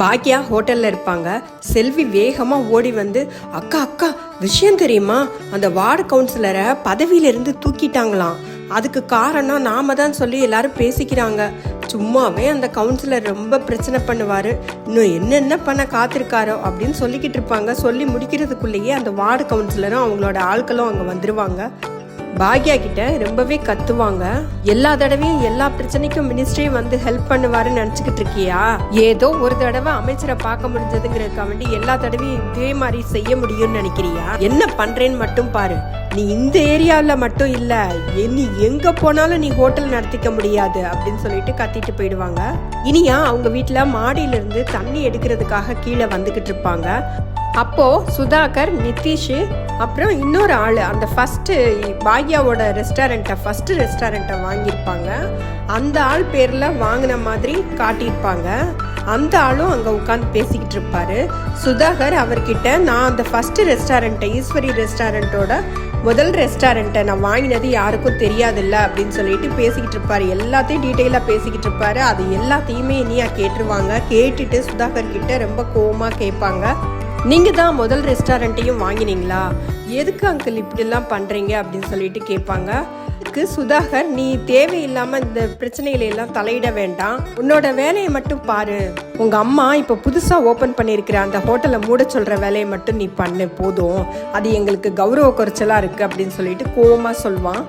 பாக்யா ஹோட்டல்ல இருப்பாங்க. செல்வி வேகமா ஓடி வந்து அக்கா அக்கா விஷயம் தெரியுமா? அந்த வார்டு கவுன்சிலரை பதவியிலிருந்து தூக்கிட்டாங்களாம். அதுக்கு காரணம் நாம தான் சொல்லி எல்லாரும் பேசிக்கிறாங்க. சும்மாவே அந்த கவுன்சிலர் ரொம்ப பிரச்சனை பண்ணுவார். இன்னும் என்னென்ன பண்ண காத்திருக்காரோ அப்படின்னு சொல்லிக்கிட்டு இருப்பாங்க. சொல்லி முடிக்கிறதுக்குள்ளேயே அந்த வார்டு கவுன்சிலரும் அவங்களோட ஆட்களும் அங்கே வந்துடுவாங்க பாக்யா கிட்ட ரொம்பவே கத்துவாங்க. எல்லா தடவையும் எல்லா பிரச்சனைக்கும் மினிஸ்ட்ரி வந்து ஹெல்ப் பண்ணுவாருன்னு நினைச்சுக்கிட்டு இருக்கியா? ஏதோ ஒரு தடவை அமைச்சரை பார்க்க முடிஞ்சதுங்கிறதுக்காக வேண்டி எல்லா தடவையும் இதே மாதிரி செய்ய முடியும்னு நினைக்கிறியா? என்ன பண்றேன்னு மட்டும் பாரு. நீ இந்த ஏரியாவில் மட்டும் இல்லை. நீ எங்கே போனாலும் நீ ஹோட்டல் நடத்திக்க முடியாது அப்படின்னு சொல்லிட்டு கத்திட்டு போயிடுவாங்க. இனியா அவங்க வீட்டில் மாடியில இருந்து தண்ணி எடுக்கிறதுக்காக கீழே வந்துக்கிட்டு இருப்பாங்க. அப்போது சுதாகர் நிதிஷ் அப்புறம் இன்னொரு ஆள். அந்த ஃபஸ்ட்டு பாக்யாவோட ரெஸ்டாரண்ட்டை ஃபஸ்ட்டு ரெஸ்டாரண்ட்டை வாங்கியிருப்பாங்க. அந்த ஆள் பேரில் வாங்கின மாதிரி காட்டியிருப்பாங்க. அந்த ஆளும் அங்கே உட்காந்து பேசிக்கிட்டு இருப்பாரு. சுதாகர் அவர்கிட்ட நான் அந்த ஃபஸ்ட்டு ரெஸ்டாரண்ட்டை ஈஸ்வரி ரெஸ்டாரண்ட்டோட முதல் ரெஸ்டாரண்ட்டை நான் வாங்கினது யாருக்கும் தெரியாதுல்ல அப்படின்னு சொல்லிட்டு பேசிக்கிட்டு இருப்பாரு. எல்லாத்தையும் டீட்டெயிலாக பேசிக்கிட்டு இருப்பாரு. அது எல்லாத்தையுமே இனியா கேட்டுருவாங்க. கேட்டுட்டு சுதாகர் கிட்ட ரொம்ப கோவமாக கேட்பாங்க. நீங்கள் தான் முதல் ரெஸ்டாரண்ட்டையும் வாங்கினீங்களா? எதுக்கு அங்கிள் இப்படிலாம் பண்ணுறீங்க அப்படின்னு சொல்லிட்டு கேட்பாங்க. இதுக்கு சுதாகர் நீ தேவையில்லாமல் இந்த பிரச்சனைகளை எல்லாம் தலையிட வேண்டாம். உன்னோட வேலையை மட்டும் பாரு. உங்கள் அம்மா இப்போ புதுசாக ஓப்பன் பண்ணியிருக்கிற அந்த ஹோட்டலை மூட சொல்கிற வேலையை மட்டும் நீ பண்ணு போதும். அது எங்களுக்கு கௌரவ குறைச்சலாக இருக்குது அப்படின்னு சொல்லிட்டு கோபமாக சொல்லுவான்.